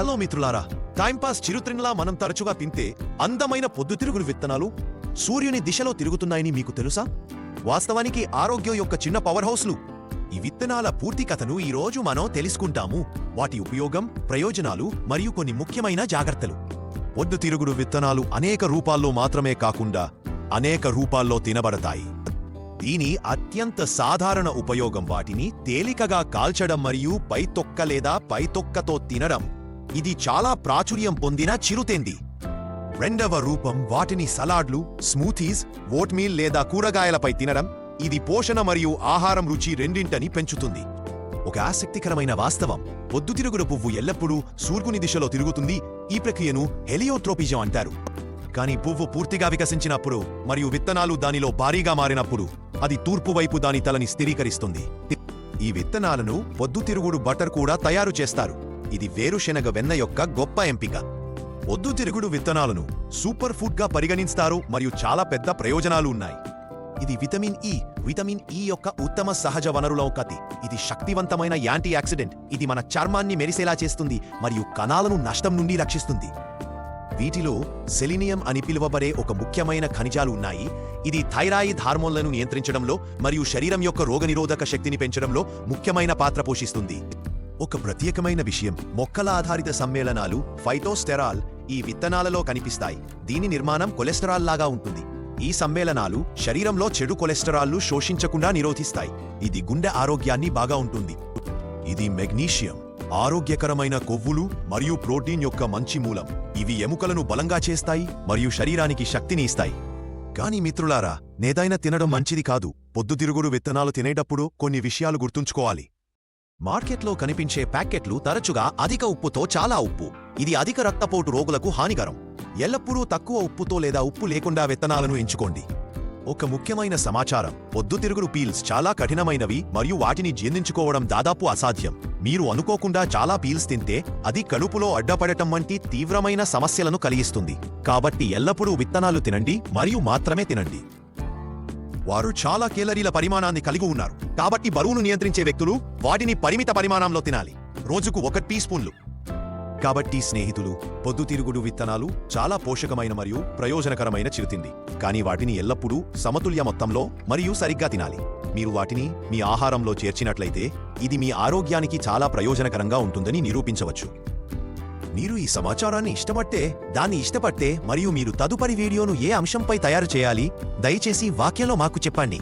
Hello మిత్రులారా timepass చిరుత్రిన్లా మనం తరచుగా తింటే అందమైన పొద్దుతిరుగుడు విత్తనాలు సూర్యుని దిశలో తిరుగుతున్నాయని మీకు తెలుసా? వాస్తవానికి ఆరోగ్యం యొక్క చిన్న పవర్ హౌస్లు ఈ విత్తనాల పూర్తి కథను ఈ రోజు మనం తెలుసుకుంటాము. వాటి ఉపయోగం ప్రయోజనాలు మరియు కొన్ని ముఖ్యమైన జాగ్రత్తలు. పొద్దుతిరుగుడు విత్తనాలు అనేక రూపాల్లో మాత్రమే కాకుండా అనేక రూపాల్లో తినబడతాయి. దీని అత్యంత సాధారణ ఉపయోగం వాటిని తేలికగా కాల్చడం మరియు పైతొక్క లేదా పైతొక్కతో తినడం. ఇది చాలా ప్రాచుర్యం పొందిన చిరుతెంది. రెండవ రూపం వాటిని సలాడ్లు స్మూతీస్ ఓట్మీల్ లేదా కూరగాయలపై తినడం ఇది పోషణ మరియు ఆహారం రుచి రెండింటని పెంచుతుంది. ఒక ఆసక్తికరమైన వాస్తవం పొద్దుతిరుగుడు పువ్వు ఎల్లప్పుడూ సూర్యుని దిశలో తిరుగుతుంది ఈ ప్రక్రియను హెలియోట్రోపిజం అంటారు. కానీ పువ్వు పూర్తిగా వికసించినప్పుడు మరియు విత్తనాలు దానిలో భారీగా మారినప్పుడు అది తూర్పు వైపు దాని తలని స్థిరీకరిస్తుంది. ఈ విత్తనాలను పొద్దుతిరుగుడు బటర్ కూడా తయారు చేస్తారు. ఇది వేరుశెనగ వెన్న యొక్క గొప్ప ఎంపిక. పొద్దుతిరుగుడు విత్తనాలను సూపర్ ఫుడ్గా పరిగణిస్తారు మరియు చాలా పెద్ద ప్రయోజనాలు ఉన్నాయి. ఇది విటమిన్ ఇ విటమిన్ ఇ యొక్క ఉత్తమ సహజ వనరుల ఒకటి ఇది శక్తివంతమైన యాంటీ ఆక్సిడెంట్. ఇది మన చర్మాన్ని మెరిసేలా చేస్తుంది మరియు కణాలను నష్టం నుండి రక్షిస్తుంది. వీటిలో సెలినియం అని పిలువబడే ఒక ముఖ్యమైన ఖనిజాలు ఉన్నాయి. ఇది థైరాయిడ్ హార్మోన్లను నియంత్రించడంలో మరియు శరీరం యొక్క రోగనిరోధక శక్తిని పెంచడంలో ముఖ్యమైన పాత్ర పోషిస్తుంది. ఒక ప్రత్యేకమైన విషయం. మొక్కల ఆధారిత సమ్మేళనాలు ఫైటోస్టెరాల్ ఈ విత్తనాలలో కనిపిస్తాయి. దీని నిర్మాణం కొలెస్టరాల్ లాగా ఉంటుంది. ఈ సమ్మేళనాలు శరీరంలో చెడు కొలెస్టరాల్ను శోషించకుండా నిరోధిస్తాయి. ఇది గుండె ఆరోగ్యాన్ని బాగా ఉంటుంది. ఇది మెగ్నీషియం ఆరోగ్యకరమైన కొవ్వులు మరియు ప్రోటీన్ యొక్క మంచి మూలం. ఇవి ఎముకలను బలంగా చేస్తాయి మరియు శరీరానికి శక్తిని ఇస్తాయి. కానీ మిత్రులారా నేదైనా తినడం మంచిది కాదు. పొద్దుతిరుగుడు విత్తనాలు తినేటప్పుడు కొన్ని విషయాలు గుర్తుంచుకోవాలి. మార్కెట్లో కనిపించే ప్యాకెట్లు తరచుగా అధిక ఉప్పుతో చాలా ఉప్పు. ఇది అధిక రక్తపోటు రోగులకు హానికరం. ఎల్లప్పుడూ తక్కువ ఉప్పుతో లేదా ఉప్పు లేకుండా విత్తనాలను ఎంచుకోండి. ఒక ముఖ్యమైన సమాచారం. పొద్దుతిరుగుడు పీల్స్ చాలా కఠినమైనవి మరియు వాటిని జీర్ణించుకోవడం దాదాపు అసాధ్యం. మీరు అనుకోకుండా చాలా పీల్స్ తింటే అది కడుపులో అడ్డపడటం వంటి తీవ్రమైన సమస్యలను కలిగిస్తుంది. కాబట్టి ఎల్లప్పుడూ విత్తనాలు తినండి మరియు మాత్రమే తినండి. వారు చాలా కేలరీల పరిమాణాన్ని కలిగి ఉన్నారు. కాబట్టి బరువును నియంత్రించే వ్యక్తులు వాటిని పరిమిత పరిమాణంలో తినాలి. రోజుకు ఒక టీ స్పూన్లు. కాబట్టి స్నేహితులు పొద్దుతిరుగుడు విత్తనాలు చాలా పోషకమైన మరియు ప్రయోజనకరమైన చిరుతిండి. కానీ వాటిని ఎల్లప్పుడూ సమతుల్య మొత్తంలో మరియు సరిగ్గా తినాలి. మీరు వాటిని మీ ఆహారంలో చేర్చినట్లయితే ఇది మీ ఆరోగ్యానికి చాలా ప్రయోజనకరంగా ఉంటుందని నిరూపించవచ్చు. మీరు ఈ సమాచారాన్ని ఇష్టపడితే దాన్ని ఇష్టపడితే మరియు మీరు తదుపరి వీడియోను ఏ అంశంపై తయారు చేయాలి దయచేసి వాక్యంలో మాకు చెప్పండి.